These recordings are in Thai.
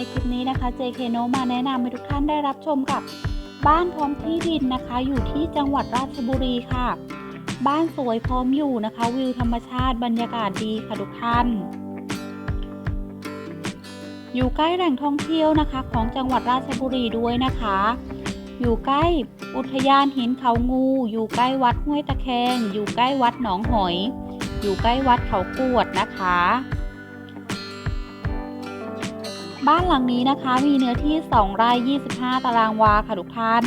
ในคลิปนี้นะคะ JK n o มาแนะนำให้ทุกท่านได้รับชมกับ บ้านพร้อมที่ดินนะคะ อยู่ที่จังหวัดราชบุรีค่ะ บ้านสวยพร้อมอยู่นะคะ วิวธรรมชาติบรรยากาศดีค่ะทุกท่าน อยู่ใกล้แหล่งท่องเที่ยวนะคะ ของจังหวัดราชบุรีด้วยนะคะ อยู่ใกล้อุทยานหินเขางู อยู่ใกล้วัดห้วยตะแคง อยู่ใกล้วัดหนองหอย อยู่ใกล้วัดเขากวดนะคะ บ้านหลังนี้นะคะมีเนื้อที่ 2 ไร่ 25 ตารางวาค่ะทุกท่าน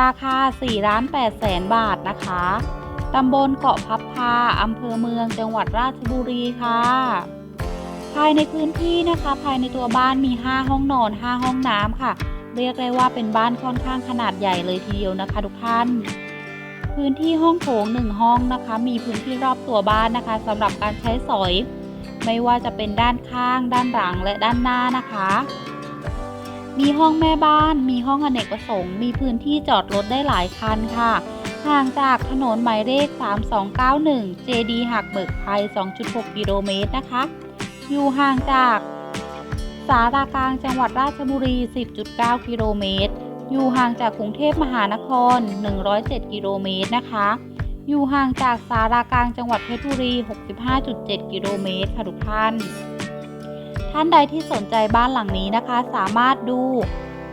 ราคา4ล้าน8แสนบาทนะคะ ตำบลเกาะพับพาอำเภอเมืองจังหวัดราชบุรีค่ะ ภายในพื้นที่นะคะ ภายในตัวบ้านมี 5 ห้องนอน 5 ห้องน้ำค่ะ เรียกได้ว่าเป็นบ้านค่อนข้างขนาดใหญ่เลยทีเดียวนะคะทุกท่าน พื้นที่ห้องโถงหนึ่งห้องนะคะ มีพื้นที่รอบตัวบ้านนะคะสำหรับการใช้สอย ไม่ว่าจะเป็นด้านข้าง ด้านหลังและด้านหน้านะคะ มีห้องแม่บ้าน มีห้องอเนกประสงค์ มีพื้นที่จอดรถได้หลายคันค่ะห่างจากถนนหมายเลข 3291 JD หักเบิกไทย2.6 กิโลเมตรนะคะ อยู่ห่างจากสารากลางจังหวัดราชบุรี 10.9 กิโลเมตร อยู่ห่างจากกรุงเทพมหานคร 107 กิโลเมตรนะคะ อยู่ห่างจากสารากลางจังหวัดเพชรบุรี 65.7 กิโลเมตรค่ะทุกท่าน ท่านใดที่สนใจบ้านหลังนี้นะคะ สามารถดู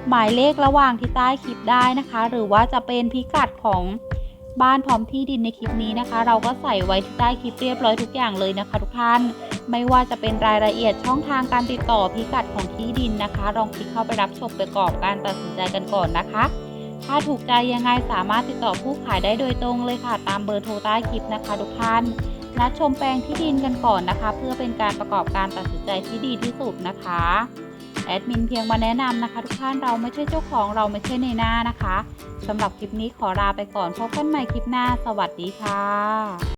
หมายเลขระหว่างที่ใต้คลิปได้นะคะ หรือว่าจะเป็นพิกัดของบ้านพร้อมที่ดินในคลิปนี้นะคะ เราก็ใส่ไว้ที่ใต้คลิปเรียบร้อยทุกอย่างเลยนะคะ ทุกท่าน ไม่ว่าจะเป็นรายละเอียดช่องทางการติดต่อพิกัดของที่ดินนะคะลองคลิกเข้าไปรับชมประกอบการตัดสินใจกันก่อนนะคะ ถ้าถูกใจยังไงสามารถติดต่อผู้ขายได้โดยตรงเลยค่ะ ตามเบอร์โทรใต้คลิปนะคะทุกท่านนัดชมแปลงที่ดินกันก่อนนะคะ เพื่อเป็นการประกอบการตัดสินใจที่ดีที่สุดนะคะแอดมินเพียงมาแนะนำนะคะทุกท่านเราไม่ใช่เจ้าของเราไม่ใช่ในหน้านะคะสำหรับคลิปนี้ขอลาไปก่อนพบกันใหม่คลิปหน้า สวัสดีค่ะ